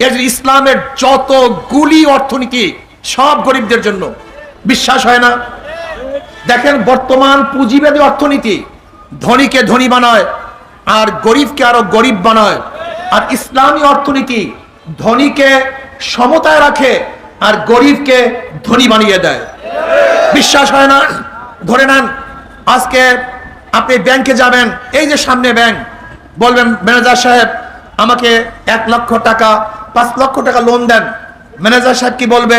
ইসলামের যত গুলি অর্থনীতি, সব গরিবদের জন্য। বিশ্বাস হয় না? দেখেন, বর্তমান পুঁজিবাদী অর্থনীতি ধনীকে ধনী বানায়, আর গরিবকে আরও গরিব বানায়। আর ইসলামী অর্থনীতি ধনীকে সমতায় রাখে, আর গরিবকে ধনী বানিয়ে দেয়। বিশ্বাস হয় না? ধরে নেন, আজকে আপনি ব্যাংকে যাবেন, এই যে সামনে ব্যাংক, বলবেন, ম্যানেজার সাহেব, আমাকে এক লক্ষ টাকা পাঁচ লক্ষ টাকা লোন দেন। ম্যানেজার সাহেব কি বলবে?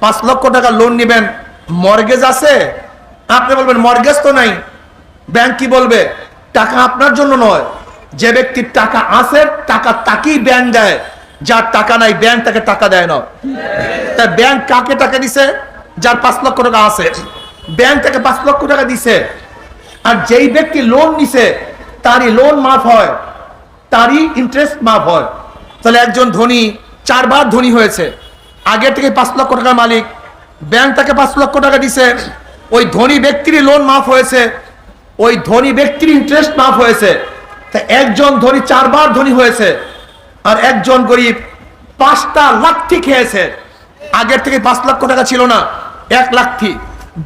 পাঁচ লক্ষ টাকা লোন নেবেন। মর্গেজ আছে? আপনি বলবেন মর্গেজ তো নাই। ব্যাংক কি বলবে? টাকা আপনার জন্য নয়। যে ব্যক্তির টাকা আছে, টাকা তাকেই ব্যাংক দেয়। যার টাকা নাই ব্যাংক তাকে টাকা দেয় না। তা ব্যাংক কাকে টাকা দিছে? যার পাঁচ লক্ষ টাকা আছে। ব্যাংক তাকে পাঁচ লক্ষ টাকা দিছে। আর যেই ব্যক্তি লোন নিছে, তারই লোন মাফ হয়। তারই ইন্টারেস্ট মাফ হয়। তাহলে একজন ধনী, চারবার ধনী হয়েছে। আগে থেকে পাঁচ লক্ষ টাকার মালিক, ব্যাংক তাকে পাঁচ লক্ষ টাকা দিছে, ওই ধনী ব্যক্তিরই লোন মাফ হয়েছে, ওই ধনী ব্যক্তির ইন্টারেস্ট মাফ হয়েছে। তা একজন ধনী চারবার ধনী হয়েছে, আর একজন গরিব পাঁচটা লাঠি খেয়েছে। আগের থেকে পাঁচ লক্ষ টাকা ছিল না, এক লাখি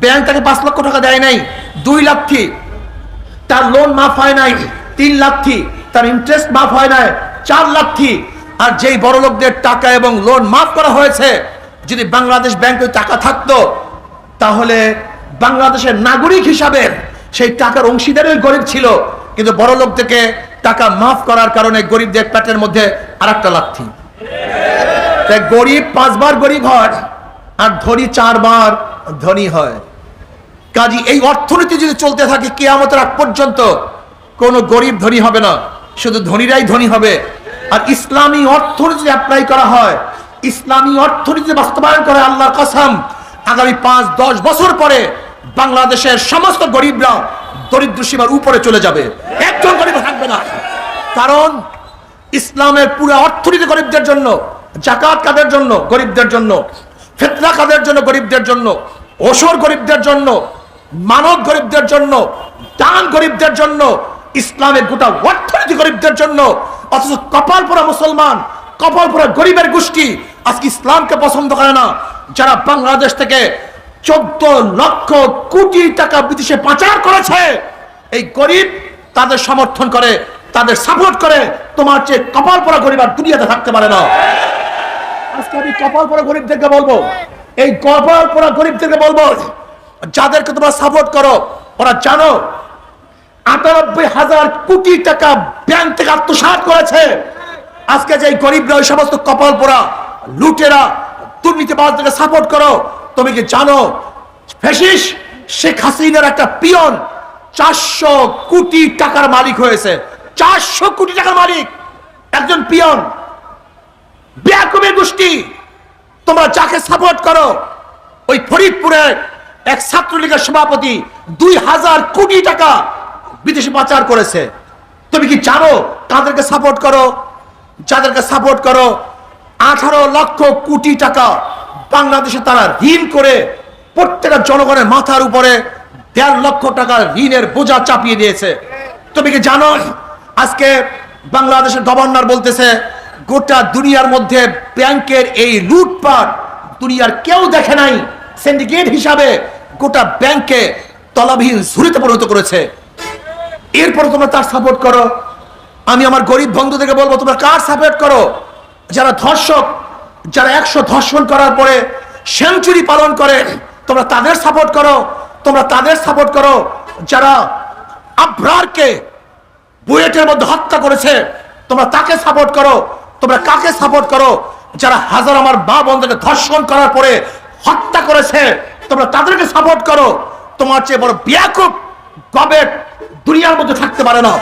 ব্যাংক তাকে পাঁচ লক্ষ টাকা দেয় নাই, দুই লাখি তার লোন মাফ হয় নাই, তিন লাখি তার ইন্টারেস্ট মাফ হয় নাই, চার লাখি আর যেই বড় লোকদের টাকা এবং লোন মাফ করা হয়েছে, যদি বাংলাদেশ ব্যাংকে টাকা থাকতো, তাহলে বাংলাদেশের নাগরিক হিসাবে সেই টাকার অংশীদারের গরিব ছিল। কিন্তু বড় লোক থেকে টাকা মাফ করার কারণে গরিবদের পেটের মধ্যে আর একটা লাথি। তাই গরিব পাঁচবার গরিব হয় আর ধনী চারবার ধনী হয়। কাজী, এই অর্থনীতি যদি চলতে থাকে, কেয়ামতের আগ পর্যন্ত কোনো গরিব ধনী হবে না, শুধু ধনীরাই ধনী হবে। আর ইসলামী অর্থনীতি অ্যাপ্লাই করা হয়, ইসলামী অর্থনীতি বাস্তবায়ন করে আল্লাহর কসম, আগামী পাঁচ, দশ বছর পরে বাংলাদেশের সমস্ত গরিবরা দরিদ্র সীমার উপরে চলে যাবে। একজন গরিব থাকবে না। কারণ ইসলামের পুরো অর্থনীতি গরিবদের জন্য, জাকাত কাদের জন্য? গরিবদের জন্য। ফেতনা কাদের জন্য? গরিবদের জন্য। ওসর গরিবদের জন্য। মানব গরিবদের জন্য। দান গরিবদের জন্য। ইসলামের গোটা অর্থনীতি গরিবদের জন্য। অথচ কপাল পরা মুসলমান, কপাল পরা গরিবের গোষ্ঠী আজকে ইসলামকে পছন্দ করে না। যারা বাংলাদেশ থেকে চোদ্দ লক্ষ কোটি টাকা বিদেশে পাচার করেছে, এই গরিব তাদের সমর্থন করে, তাদের সাপোর্ট করে, তোমার চেয়ে কপাল পরা গরিব আর দুনিয়াতে থাকতে পারে না। আজকে আমি কপাল পরা গরিবদেরকে বলব, এই কপাল পরা গরিবদেরকে বলব, যাদেরকে তোমরা সাপোর্ট করো, ওরা জানো আটানব্বই হাজার কোটি টাকা ব্যাংক থেকে আত্মসাৎ করেছে। আজকে যে গরিবরা, ওই সমস্ত কপাল পোড়া লুটেরা, দুর্নীতিবাজদেরকে সাপোর্ট করো। তুমি কি জানো, ফেসিস শেখ হাসিনার একটা পিয়ন চারশো কোটি টাকার মালিক হয়েছে। চারশো কোটি টাকার মালিক, একজন পিয়ন। ব্যাকমের গোষ্ঠী, তোমরা যাকে সাপোর্ট করো, ওই ফরিদপুরের এক ছাত্রলীগের সভাপতি দুই হাজার কোটি টাকা বিদেশে পাচার করেছে। তুমি কি জানো? তাদেরকে সাপোর্ট করো। যাদেরকে সাপোর্ট করো, আঠারো লক্ষ কোটি টাকা বাংলাদেশে তারা ঋণ করে প্রত্যেকটা জনগণের মাথার উপরে দেড় লক্ষ টাকার ঋণের বোঝা চাপিয়ে দিয়েছে। তুমি কি জানো? আজকে বাংলাদেশের গভর্নর বলতেছে, গোটা দুনিয়ার মধ্যে ব্যাংকের এই লুটপাট দুনিয়ার কেউ দেখে নাই। সিন্ডিকেট হিসাবে গোটা ব্যাংকে তলাবিহীন ঝুড়িতে পরিণত করেছে। এরপরে তোমরা তার সাপোর্ট করো। আমি আমার গরিব বন্ধুদেরকে বলব, তোমরা কার সাপোর্ট করো? যারা ধর্ষক, যারা একশো ধর্ষণ করার পরে সেঞ্চুরি পালন করে, তোমরা তাদের সাপোর্ট করো, তোমরা তাদের সাপোর্ট করো। যারা আব্রারকে বুয়েটের মধ্যে হত্যা করেছে, তোমরা তাকে সাপোর্ট করো, তোমরা কাকে সাপোর্ট করো? যারা হাজার আমার মা বোনদেরকে ধর্ষণ করার পরে হত্যা করেছে, তোমরা তাদেরকে সাপোর্ট করো। তোমার চেয়ে বড় বিয়াকুব গবেট দুনিয়ার মধ্যে থাকতে পারে না।